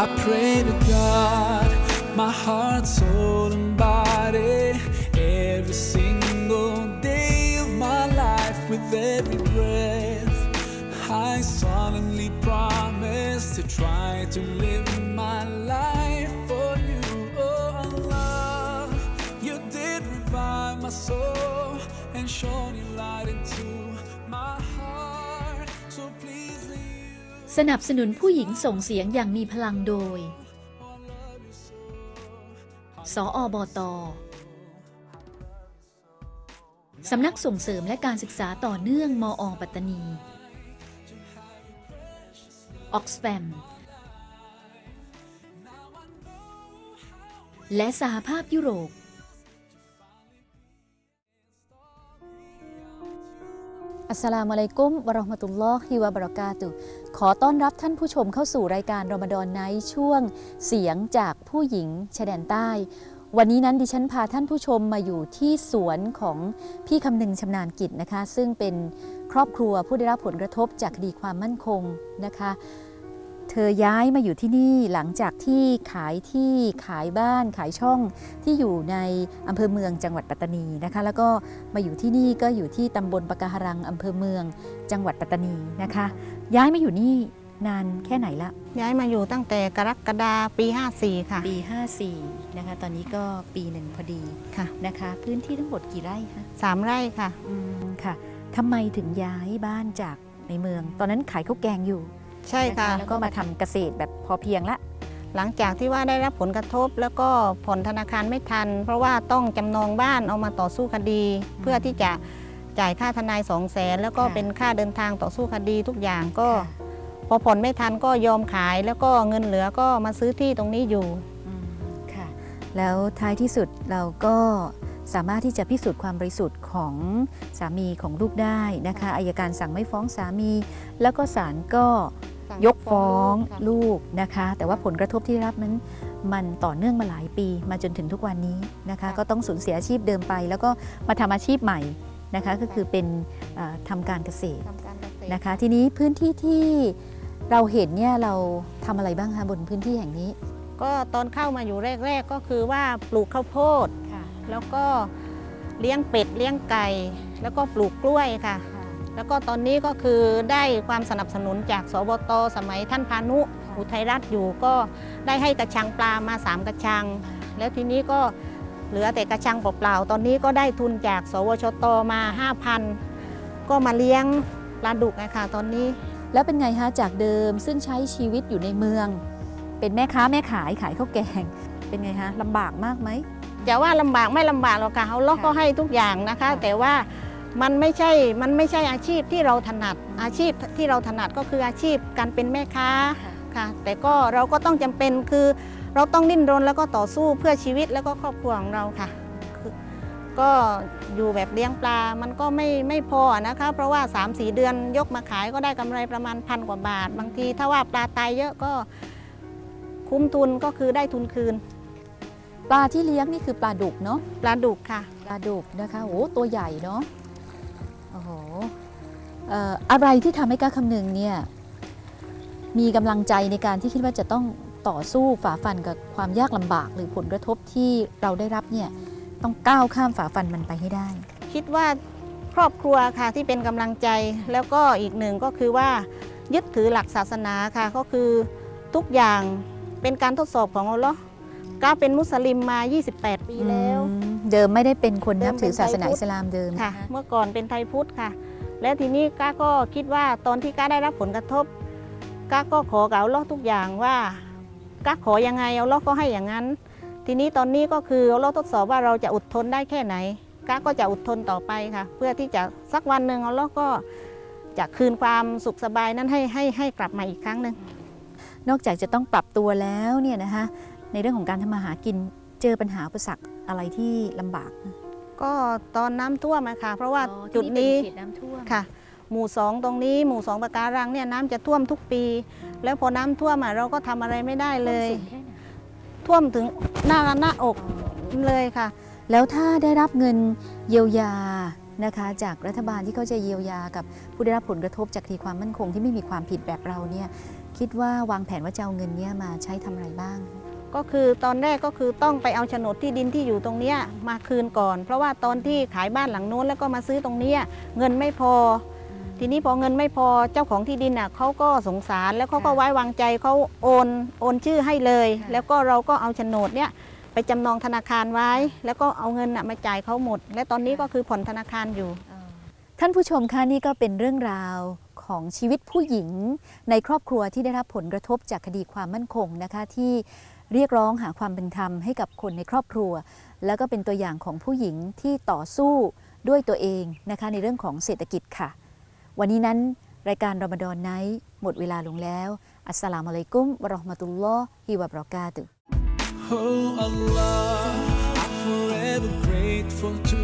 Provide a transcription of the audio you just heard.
I pray to God, my heart, soul, and body, every single day of my life, with every breath. I solemnly promise to try to live my life สนับสนุนผู้หญิงส่งเสียงอย่างมีพลังโดย สออบตสำนักส่งเสริมและการศึกษาต่อเนื่องมอปัตตานี ออกซแฟม และสหภาพยุโรป อัสสลามุอะลัยกุมวะราะห์มะตุลลอฮิวะบะเราะกาตุขอต้อนรับท่านผู้ชมเข้าสู่รายการรอมฎอนไนท์ช่วงเสียงจากผู้หญิงชายแดนใต้ วันนี้นั้นดิฉันพาท่านผู้ชมมาอยู่ที่สวนของพี่คำนึงชำนาญกิจนะคะ ซึ่งเป็นครอบครัวผู้ได้รับผลกระทบจากคดีความมั่นคงนะคะ เธอย้ายมาอยู่ที่นี่หลังจากที่ขายที่ขายบ้านขายช่องที่อยู่ในอำเภอเมืองจังหวัดปัตตานีนะคะ แล้วก็มาอยู่ที่นี่ก็อยู่ที่ตำบลปะการังอำเภอเมืองจังหวัดปัตตานีนะคะ ย้ายมาอยู่นี่นานแค่ไหนละ ย้ายมาอยู่ตั้งแต่กรกฎาปี 54 ค่ะ ปี 54 นะคะ ตอนนี้ก็ปีหนึ่งพอดีค่ะนะคะ พื้นที่ทั้งหมดกี่ไร่คะสามไร่ค่ะอืมค่ะทำไมถึงย้ายบ้านจากในเมือง ตอนนั้นขายข้าวแกงอยู่ ใช่ค่ะนแล้วก็มาทำเกษตรแบบพอเพียงละ หลังจากที่ว่าได้รับผลกระทบ แล้วก็ผ่อนธนาคารไม่ทัน เพราะว่าต้องจำนองบ้านเอามาต่อสู้คดี เพื่อที่จะจ่ายค่าทนาย2 0 0แสนแล้วก็ค่ะเป็นค่าเดินทางต่อสู้คดีทุกอย่างก็ค่ะพอผ่อนไม่ทันก็ยอมขาย แล้วก็เงินเหลือก็มาซื้อที่ตรงนี้อยู่อืมค่ะ แล้วท้ายที่สุดเราก็สามารถที่จะพิสูจน์ความบริสุทธิ์ของสามีของลูกได้นะคะอายการสั่งไม่ฟ้องสามี แล้วก็ศาลก็ ยกฟ้องลูกนะคะ แต่ว่าผลกระทบที่ได้รับนั้นมันต่อเนื่องมาหลายปี มาจนถึงทุกวันนี้นะคะ ก็ต้องสูญเสียอาชีพเดิมไป แล้วก็มาทำอาชีพใหม่นะคะก็คือเป็นเอ่อทำการเกษตรทำการเกษตรนะคะ ทีนี้พื้นที่ที่เราเห็นเนี่ยเราทำอะไรบ้างคะบนพื้นที่แห่งนี้ ก็ตอนเข้ามาอยู่แรก ๆ ก็คือว่าปลูกข้าวโพดค่ะแล้วก็เลี้ยงเป็ดเลี้ยงไก่ แล้วก็ปลูกกล้วยค่ะ แล้วก็ตอนนี้ก็คือได้ความสนับสนุนจากสบตสมัยท่านพานุอุทัยรัตน์อยู่ก็ได้ให้กระชังปลามา 3 กระชัง แล้วทีนี้ก็เหลือแต่กระชังเปล่าๆตอนนี้ก็ได้ทุนจากสวชตมา 5,000 ก็มาเลี้ยงปลาดุกนะคะตอนนี้ แล้วเป็นไงคะจากเดิมซึ่งใช้ชีวิตอยู่ในเมือง เป็นแม่ค้าแม่ขายขายข้าวแกง เป็นไงคะลำบากมากไหมจะว่าลำบากไม่ลำบากหรอกค่ะเขาล็อกค่ะก็ให้ทุกอย่างนะคะค่ะแต่ว่า มันไม่ใช่ มันไม่ใช่อาชีพที่เราถนัด อาชีพที่เราถนัดก็คืออาชีพการเป็นแม่ค้าค่ะ แต่ก็เราก็ต้องจำเป็นคือ เราต้องดิ้นรนแล้วก็ต่อสู้เพื่อชีวิตแล้วก็ครอบครัวของเราค่ะคือก็อยู่แบบเลี้ยงปลา มันก็ไม่ไม่พอนะคะ เพราะว่า 3-4 เดือนยกมาขายก็ได้กำไรประมาณพันกว่าบาท บางทีถ้าว่าปลาตายเยอะก็คุ้มทุนก็คือได้ทุนคืน ปลาที่เลี้ยงนี่คือปลาดุกเนาะ ปลาดุกค่ะ ปลาดุกนะคะโอ้ตัวใหญ่เนาะโอ้โหเอ่ออะไรที่ทำให้ก้าคำนึงเนี่ยมีกำลังใจในการที่คิดว่าจะต้องต่อสู้ฝ่าฟันกับความยากลำบาก หรือผลกระทบที่เราได้รับเนี่ยต้องก้าวข้ามฝ่าฟันมันไปให้ได้ คิดว่าครอบครัวค่ะที่เป็นกำลังใจแล้วก็อีกหนึ่งก็คือว่ายึดถือหลักศาสนาค่ะก็คือทุกอย่างเป็นการทดสอบของอัลเลอฮ์ก้าเป็นมุสลิมมา 28 ปีแล้วอืม เดิมไม่ได้เป็นคนเดินัมบเป็นถือศาสนาไทยพุทธอิสลามเดิมค่ะนเมื่อก่อนเป็นไทยพุทธค่ะ และทีนี้ก้าก็คิดว่าตอนที่ก้าได้รับผลกระทบก้าก็ขอกับอัลเลอฮ์ทุกอย่างว่าก้าขอยังไงอัลเลอฮ์ก็ให้อย่างนั้น ทีนี้ตอนนี้ก็คืออัลเลอฮ์ทดสอบว่าเราจะอดทนได้แค่ไหนก้าก็จะอดทนต่อไปค่ะ เพื่อที่จะสักวันหนึ่งอัลเลอฮ์ก็จะคืนความสุขสบายนั้นให้ให้ให้กลับมาอีกครั้งหนึ่งนอกจากจะต้องปรับตัวแล้วเนี่ยนะคะในเรื่องของการทำมาหากิน เจอปัญหาอุปสรรคอะไรที่ลำบาก ก็ตอนน้ำท่วมอะค่ะ เพราะว่าจุดนี้เขตน้ำท่วมค่ะ หมู่สองตรงนี้หมู่สองปะการังเนี่ยน้ำจะท่วมทุกปี แล้วพอน้ำท่วมอะเราก็ทำอะไรไม่ได้เลยสูงแค่ไหนท่วมถึงหน้าหน้าอกเลยค่ะ แล้วถ้าได้รับเงินเยียวยานะคะ จากรัฐบาลที่เขาจะเยียวยากับผู้ได้รับผลกระทบจากคดีความมั่นคงที่ไม่มีความผิดแบบเราเนี่ยคิดว่าวางแผนว่าจะเอาเงินเนี้ยมาใช้ทำอะไรบ้าง ก็คือตอนแรกก็คือต้องไปเอาโฉนดที่ดินที่อยู่ตรงเนี้ยมาคืนก่อน เพราะว่าตอนที่ขายบ้านหลังโน้นแล้วก็มาซื้อตรงเนี้ยเงินไม่พอ ทีนี้พอเงินไม่พอเจ้าของที่ดินน่ะเขาก็สงสารแล้วเขาก็ค่ะไว้วางใจเขาโอนโอนชื่อให้เลยค่ะแล้วก็เราก็เอาโฉนดเนี่ยไปจำนองธนาคารไว้ แล้วก็เอาเงินน่ะมาจ่ายเขาหมด และตอนนี้ก็คือผ่อนธนาคารอยู่ ท่านผู้ชมคะนี่ก็เป็นเรื่องราวของชีวิตผู้หญิง ในครอบครัวที่ได้รับผลกระทบจากคดีความมั่นคงนะคะที่ เรียกร้องหาความเป็นธรรมให้กับคนในครอบครัว แล้วก็เป็นตัวอย่างของผู้หญิงที่ต่อสู้ด้วยตัวเองนะคะในเรื่องของเศรษฐกิจค่ะ วันนี้นั้นรายการรอมฎอนไนท์หมดเวลาลงแล้ว อัสสลามุอะลัยกุมวะเราะห์มะตุลลอฮิวะบราะกาตุ Oh Allah, I'm forever grateful to